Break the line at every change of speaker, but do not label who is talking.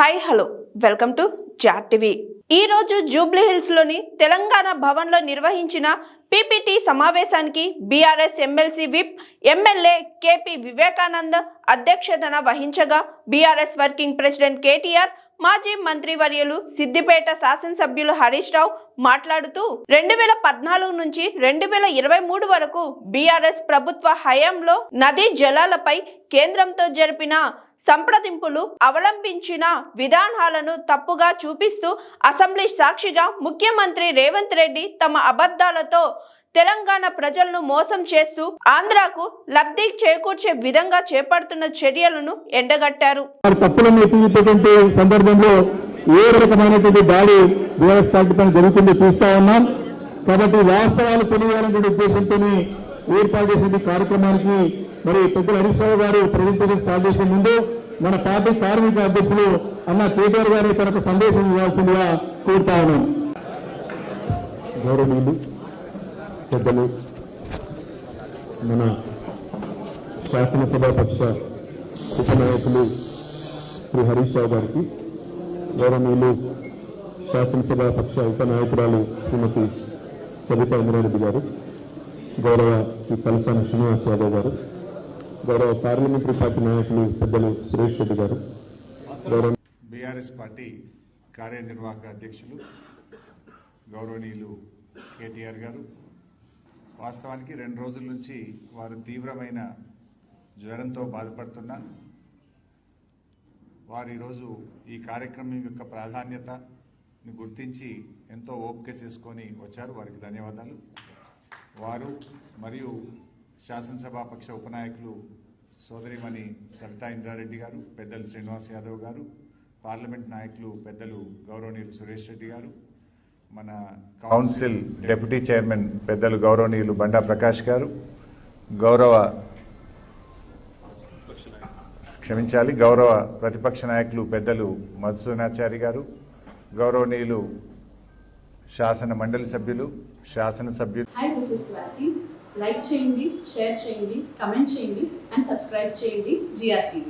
Hi hello. Welcome to Jat TV. ఈరోజు Jubilee హిల్స్లోని తెలంగాణ భవన్లో నిర్వహించిన పీపీటీ సమావేశానికి BRS MLC whip MLA KP Vivekanand అధ్యక్షతన వహించగా బీఆర్ఎస్ వర్కింగ్ ప్రెసిడెంట్ కేటీఆర్ మాజీ మంత్రివర్యులు సిద్దిపేట శాసనసభ్యులు హరీష్ రావు మాట్లాడుతూ రెండు వేల పద్నాలుగు నుంచి రెండు వేల ఇరవై మూడు వరకు బీఆర్ఎస్ ప్రభుత్వ హయాంలో నదీ జలాలపై కేంద్రంతో జరిపిన సంప్రదింపులు అవలంబించిన విధానాలను తప్పుగా చూపిస్తూ అసెంబ్లీ సాక్షిగా ముఖ్యమంత్రి రేవంత్ రెడ్డి తమ అబద్ధాలతో తెలంగాణ ప్రజలను మోసం చేస్తూ ఆంధ్రాకు లబ్ధి చేకూర్చే విధంగా చేపడుతున్న చర్యలను ఎండగట్టారు.
వారి తప్పులను ఎత్తిపెట్టే సందర్భంలో ఏ రకమైనటువంటి దాడి బీఆర్ఎస్ పార్టీ పైన జరుగుతుందో చూస్తా ఉన్నాం. కాబట్టి వాస్తవాలు తెలియాలనే ఉద్దేశంతో ఏర్పాటు చేసిన కార్యక్రమానికి మరి పెద్దలు హరీష్ రావు గారు ప్రజెంటేషన్ స్టార్ట్ చేసే ముందు మన పార్టీ కార్మిక అధ్యక్షులు అన్న కేటీఆర్ గారి తనకు సందేశం ఇవ్వాల్సిందిగా కోరుతా ఉన్నాం. గౌరవనీయులు పెద్దలు. మన శాసనసభాపక్ష ఉపనాయకులు శ్రీ హరీష్ రావు గారికి గౌరవనీయులు శాసనసభాపక్ష ఉపనాయకురాలు శ్రీమతి సవితా ఇంద్రారెడ్డి గారు గౌరవ శ్రీ తలసాని శ్రీనివాస్ యాదవ్ గారు గౌరవ పార్లమెంటరీ పార్టీ నాయకులు పెద్దలు సురేష్ రెడ్డి గారు గౌరవ
బీఆర్ఎస్ పార్టీ కార్యనిర్వాహక అధ్యక్షులు గౌరవనీయులు కేటీఆర్ గారు వాస్తవానికి రెండు రోజుల నుంచి వారు తీవ్రమైన జ్వరంతో బాధపడుతున్నా. వారు ఈరోజు ఈ కార్యక్రమం యొక్క ప్రాధాన్యతని గుర్తించి ఎంతో ఓపిక చేసుకొని వచ్చారు. వారికి ధన్యవాదాలు. వారు మరియు శాసనసభాపక్ష ఉపనాయకులు సోదరిమణి సవితా ఇంద్రారెడ్డి గారు పెద్దలు శ్రీనివాస్ యాదవ్ గారు పార్లమెంట్ నాయకులు పెద్దలు గౌరవనీయులు సురేష్ రెడ్డి గారు మన కౌన్సిల్ డిప్యూటీ చైర్మన్ పెద్దలు గౌరవనీయులు బండా ప్రకాష్ గారు. గౌరవ క్షమించాలి గౌరవ ప్రతిపక్ష నాయకులు పెద్దలు మధుసూనాచారి గారు గౌరవనీయులు శాసన మండలి సభ్యులు శాసనసభ్యులు
hi this is Swathi like చేయండి షేర్ చేయండి కమెంట్ చేయండి అండ్ సబ్స్క్రైబ్ చేయండి జిఆర్ టీవీ